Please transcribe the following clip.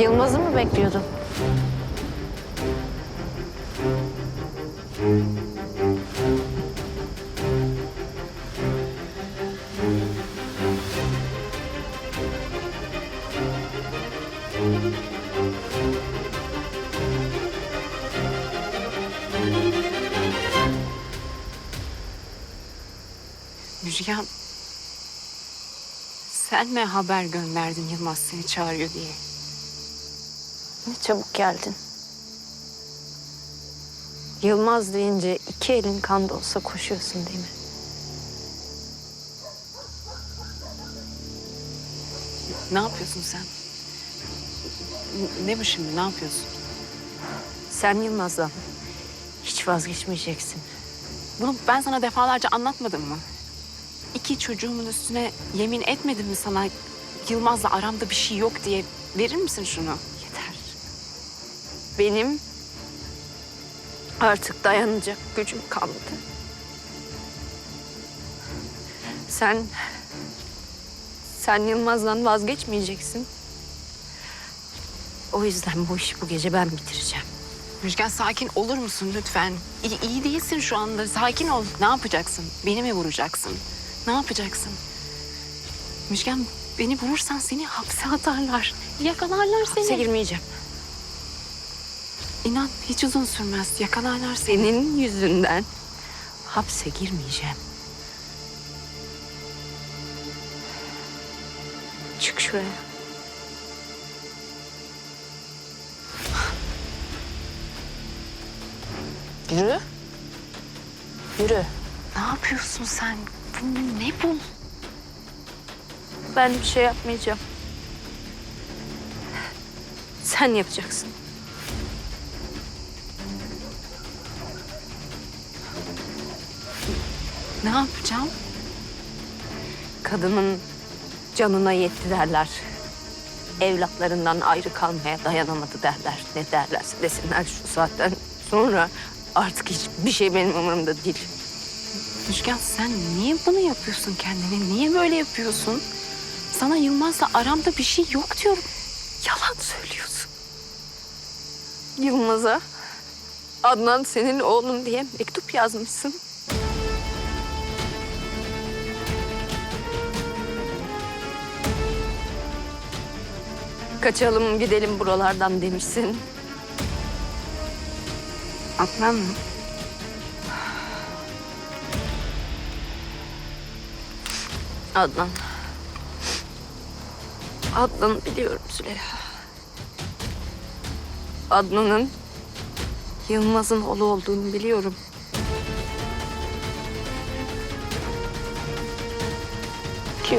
Yılmaz'ı mı bekliyordun? Müjgan. Sen mi haber gönderdin Yılmaz seni çağırıyor diye? Ne çabuk geldin. Yılmaz deyince iki elin kanda olsa koşuyorsun değil mi? Ne yapıyorsun sen? Ne bu şimdi ne yapıyorsun? Sen Yılmaz'dan hiç vazgeçmeyeceksin. Bunu ben sana defalarca anlatmadım mı? İki çocuğumun üstüne yemin etmedim mi sana Yılmaz'la aramda bir şey yok diye? Verir misin şunu? Benim artık dayanacak gücüm kalmadı. Sen sen Yılmaz'dan vazgeçmeyeceksin. O yüzden bu işi bu gece ben bitireceğim. Müjgan sakin olur musun lütfen? İyi, iyi değilsin şu anda. Sakin ol. Ne yapacaksın? Beni mi vuracaksın? Ne yapacaksın? Müjgan beni vurursan seni hapse atarlar. Yakalarlar seni. Hapse girmeyeceğim. İnan hiç uzun sürmez. Yakalarlar seni. Senin yüzünden hapse girmeyeceğim. Çık şuraya. Yürü. Yürü. Ne yapıyorsun sen? Bu ne bu? Ben bir şey yapmayacağım. Sen yapacaksın. Ne yapacağım? Kadının canına yetti derler. Evlatlarından ayrı kalmaya dayanamadı derler. Ne derlerse desinler şu saatten sonra artık hiçbir şey benim umurumda değil. Müjgan sen niye bunu yapıyorsun kendine? Niye böyle yapıyorsun? Sana Yılmaz'la aramda bir şey yok diyorum. Yalan söylüyorsun. Yılmaz'a Adnan senin oğlun diye mektup yazmışsın. Kaçalım gidelim buralardan demişsin. Adnan mı? Adnan. Adnan biliyorum Züleyha. Adnan'ın Yılmaz'ın oğlu olduğunu biliyorum. Ki